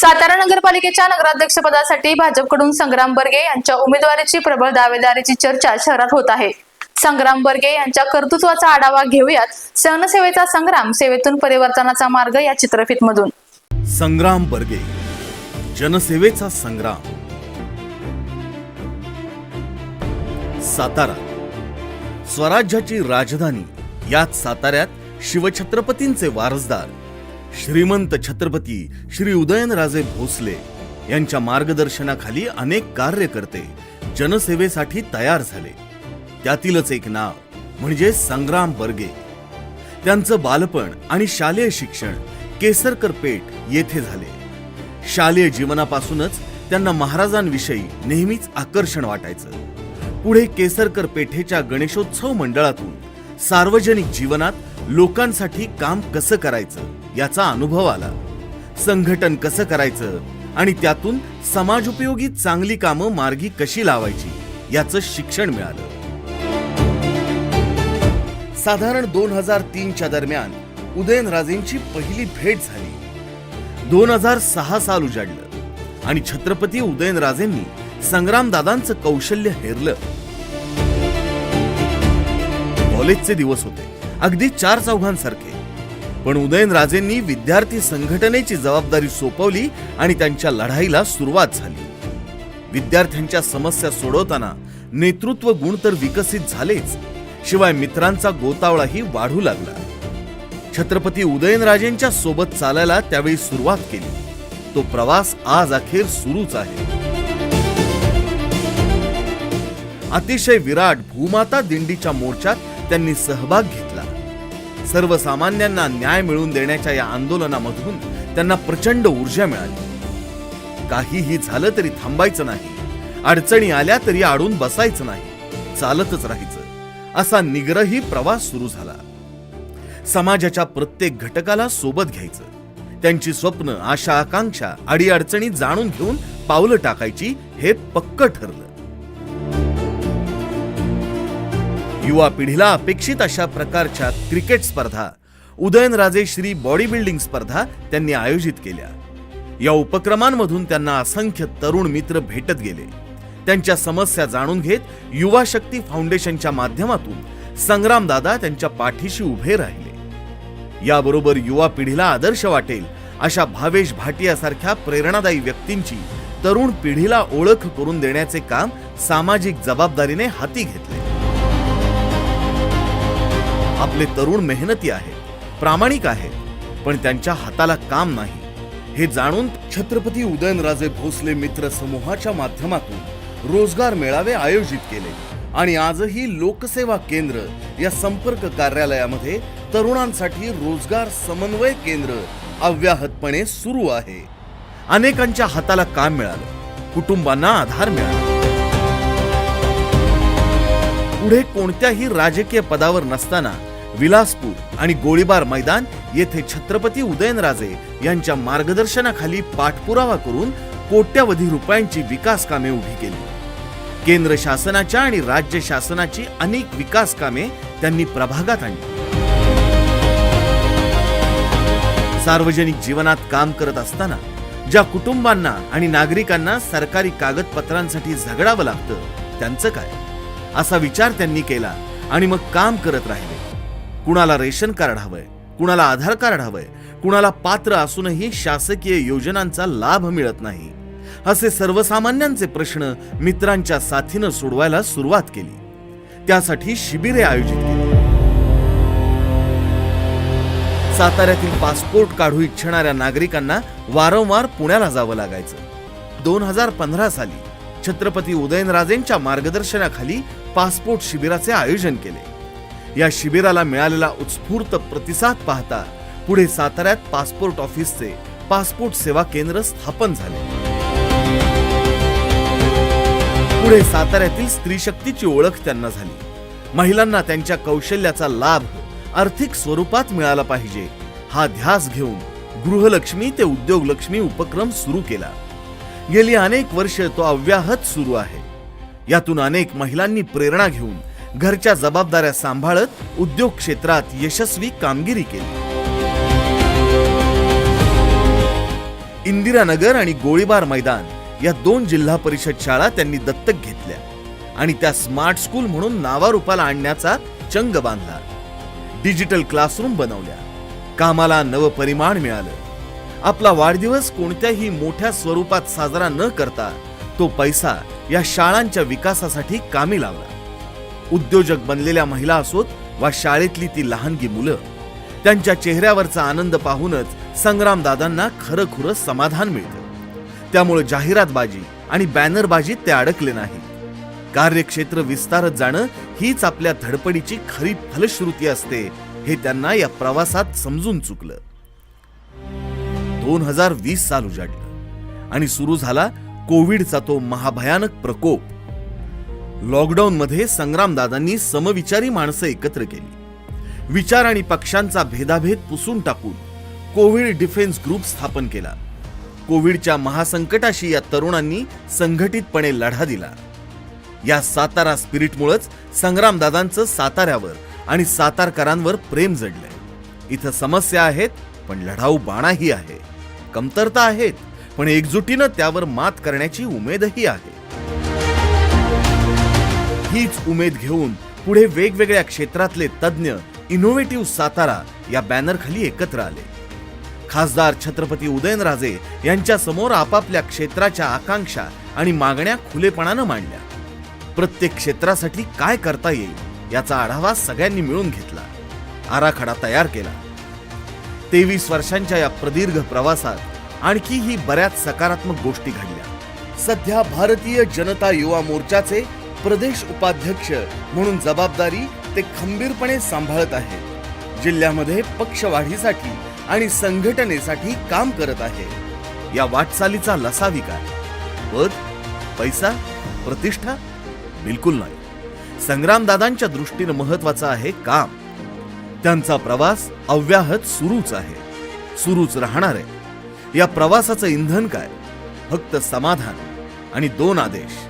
सातारा नगरपालिकेच्या नगराध्यक्षपदासाठी भाजपकडून संग्राम बर्गे यांच्या उमेदवारीची प्रबळ दावेदारीची चर्चा शहरात होत आहे. संग्राम बर्गे यांच्या कर्तृत्वाचा आढावा घेऊयात. सहनसेवेचा संग्राम सेवेतून परिवर्तनाचा मार्ग या चित्रफितमधून. संग्राम बर्गे जनसेवेचा संग्राम. सातारा स्वराज्याची राजधानी याच साताऱ्यात शिवछत्रपतींचे वारसदार. श्रीमंत छत्रपती श्री उदयनराजे भोसले यांच्या मार्गदर्शनाखाली अनेक कार्यकर्ते जनसेवेसाठी तयार झाले. त्यातीलच एक नाव म्हणजे संग्राम बर्गे. त्यांचं बालपण आणि शालेय शिक्षण केसरकर पेठ येथे झाले. शालेय जीवनापासूनच त्यांना महाराजांविषयी नेहमीच आकर्षण वाटायचं. पुढे केसरकर पेठेच्या गणेशोत्सव मंडळातून सार्वजनिक जीवनात लोकांसाठी काम कसं करायचं? याचा अनुभव आला. संघटन कसं करायचं आणि त्यातून समाजोपयोगी चांगली कामं मार्गी कशी लावायची याचं शिक्षण मिळालं. साधारण दोन हजार तीनच्या दरम्यान उदयनराजेंची पहिली भेट झाली. दोन हजार सहा साल उजाडलं आणि छत्रपती उदयनराजेंनी संग्रामदादांचं कौशल्य हेरलं. कॉलेजचे दिवस होते. अगदी चार चौघांसारखे. पण उदयनराजेंनी विद्यार्थी संघटनेची जबाबदारी सोपवली आणि त्यांच्या लढाईला सुरुवात झाली. विद्यार्थ्यांच्या समस्या सोडवताना नेतृत्व गुण तर विकसित झालेच शिवाय मित्रांचा गोतावळाही वाढू लागला. छत्रपती उदयनराजेंच्या सोबत चालायला त्यावेळी सुरुवात केली. तो प्रवास आज अखेर सुरूच आहे. अतिशय विराट भूमाता दिंडीच्या मोर्चात त्यांनी सहभाग घेतला. सर्वसामान्यांना न्याय मिळवून देण्याच्या या आंदोलनामधून त्यांना प्रचंड ऊर्जा मिळाली. काहीही झालं तरी थांबायचं नाही. अडचणी आल्या तरी आडून बसायचं नाही. चालतच राहायचं. असा निग्रही प्रवास सुरू झाला. समाजाच्या प्रत्येक घटकाला सोबत घ्यायचं. त्यांची स्वप्न आशा आकांक्षा अडीअडचणी जाणून घेऊन पावलं टाकायची हे पक्क ठरलं. युवा पिढीला अपेक्षित अशा प्रकारच्या क्रिकेट स्पर्धा. उदयनराजे श्री बॉडी बिल्डिंग स्पर्धा त्यांनी आयोजित केल्या. या उपक्रमांमधून त्यांना असंख्य तरुण मित्र भेटत गेले. त्यांच्या समस्या जाणून घेत युवा शक्ती फाउंडेशनच्या माध्यमातून संग्रामदादा त्यांच्या पाठीशी उभे राहिले. याबरोबर युवा पिढीला आदर्श वाटेल अशा भावेश भाटियासारख्या प्रेरणादायी व्यक्तींची तरुण पिढीला ओळख करून देण्याचे काम सामाजिक जबाबदारीने हाती घेतले. आपले तरुण मेहनती आहेत प्रामाणिक आहेत पण त्यांच्या हाताला काम नाही. हे जाणून छत्रपती उदयनराजे भोसले मित्र समूहाच्या माध्यमातून रोजगार मेळावे आयोजित केले आणि आजही लोकसेवा केंद्र या संपर्क कार्यालयामध्ये तरुणांसाठी रोजगार समन्वय केंद्र अव्याहतपणे सुरू आहे. अनेकांच्या हाताला काम मिळालं कुटुंबांना आधार मिळाला. पुढे कोणत्याही राजकीय पदावर नसताना विलासपूर आणि गोळीबार मैदान येथे छत्रपती उदयनराजे यांच्या मार्गदर्शनाखाली पाठपुरावा करून कोट्यवधी रुपयांची विकास कामे उभी केली. केंद्र शासनाच्या आणि राज्य शासनाची अनेक विकास कामे त्यांनी प्रभागात आणली. सार्वजनिक जीवनात काम करत असताना ज्या कुटुंबांना आणि नागरिकांना सरकारी कागदपत्रांसाठी झगडावं लागतं त्यांचं काय? असा विचार त्यांनी केला आणि मग काम करत राहिले. कुणाला रेशन कार्ड हवंय कुणाला आधार कार्ड हवंय कुणाला पात्र असूनही शासकीय योजनांचा लाभ मिळत नाही. असे सर्वसामान्यांचे प्रश्न मित्रांच्या साथीनं सोडवायला सुरुवात केली. त्यासाठी शिबिरे आयोजित केली. साताऱ्यातील पासपोर्ट काढू इच्छिणाऱ्या नागरिकांना वारंवार पुण्याला जावं लागायचं. दोन हजार पंधरा साली छत्रपती उदयनराजेंच्या मार्गदर्शनाखाली पासपोर्ट शिबिराचे आयोजन केले. या शिबिराला मिळालेला उत्स्फूर्त प्रतिसाद पाहता पुढे साताऱ्यात पासपोर्ट ऑफिसचे पासपोर्ट सेवा केंद्र स्थापन झाले. पुढे साताऱ्यातील स्त्री शक्तीची ओळख त्यांना झाली. महिलांना त्यांच्या कौशल्याचा लाभ आर्थिक स्वरूपात मिळाला पाहिजे. हा ध्यास घेऊन गृहलक्ष्मी ते उद्योगलक्ष्मी उपक्रम सुरू केला. गेली अनेक वर्ष तो अव्याहत सुरू आहे. यातून अनेक महिलांनी प्रेरणा घेऊन घरच्या जबाबदाऱ्या सांभाळत उद्योग क्षेत्रात यशस्वी कामगिरी केली. इंदिरानगर आणि गोळीबार मैदान या दोन जिल्हा परिषद शाळा त्यांनी दत्तक घेतल्या आणि त्या स्मार्ट स्कूल म्हणून नावारूपाला आणण्याचा चंग बांधला. डिजिटल क्लासरूम बनवल्या. कामाला नव परिमाण मिळालं. आपला वाढदिवस कोणत्याही मोठ्या स्वरूपात साजरा न करता तो पैसा या शाळांच्या विकासासाठी कामी लावला. उद्योजक बनलेल्या महिला असोत वा शाळेतली ती लहानगी मुलं त्यांच्या चेहऱ्यावरचा आनंद पाहूनच संग्रामदादांना खरं खुरं समाधान मिळतं. त्यामुळे जाहिरातबाजी आणि बॅनरबाजीत ते अडकले नाही कार्यक्षेत्र विस्तारत जाणं हीच आपल्या धडपडीची खरी फलश्रुती असते हे त्यांना या प्रवासात समजून चुकलं. दोन हजार वीस साल उजाडलं आणि सुरू झाला कोविडचा तो महाभयानक प्रकोप. लॉकडाऊन मध्ये संग्रामदादांनी समविचारी माणसं एकत्र केली. विचार आणि पक्षांचा भेदाभेद पुसून टाकून कोविड डिफेन्स ग्रुप स्थापन केला. कोविडच्या महासंकटाशी या तरुणांनी संघटितपणे लढा दिला. या सातारा स्पिरिटमुळेच संग्रामदादांचं साताऱ्यावर आणि सातारकरांवर प्रेम जडलंय. इथं समस्या आहेत पण लढाऊ बाणाही आहे. कमतरता आहेत पण एकजुटीनं त्यावर मात करण्याची उमेदही आहे. हीच उमेद घेऊन पुढे वेगवेगळ्या क्षेत्रातले तज्ज्ञ इनोव्हेटिव्ह सातारा या बॅनरखाली एकत्र आले. खासदार छत्रपती उदयनराजे यांच्या समोर आपापल्या क्षेत्राच्या आकांक्षा आणि मागण्या खुलेपणानं मांडल्या. प्रत्येक क्षेत्रासाठी काय करता येईल याचा आढावा सगळ्यांनी मिळून घेतला. आराखडा तयार केला. तेवीस वर्षांच्या या प्रदीर्घ प्रवासात आणखीही बऱ्याच सकारात्मक गोष्टी घडल्या. सध्या भारतीय जनता युवा मोर्चाचे प्रदेश उपाध्यक्ष म्हणून जबाबदारी ते खंबीरपणे सांभाळत आहेत जिल्ह्यामध्ये पक्षवाढीसाठी आणि संघटनेसाठी काम करत आहे. या वाटचालीचा लसावी काय पद पैसा प्रतिष्ठा? बिलकुल नाही. संग्रामदादांच्या दृष्टीनं महत्वाचं आहे काम. त्यांचा प्रवास अव्याहत सुरूच आहे. सुरूच राहणार आहे. या प्रवासाचं इंधन काय? फक्त समाधान आणि दोन आदेश.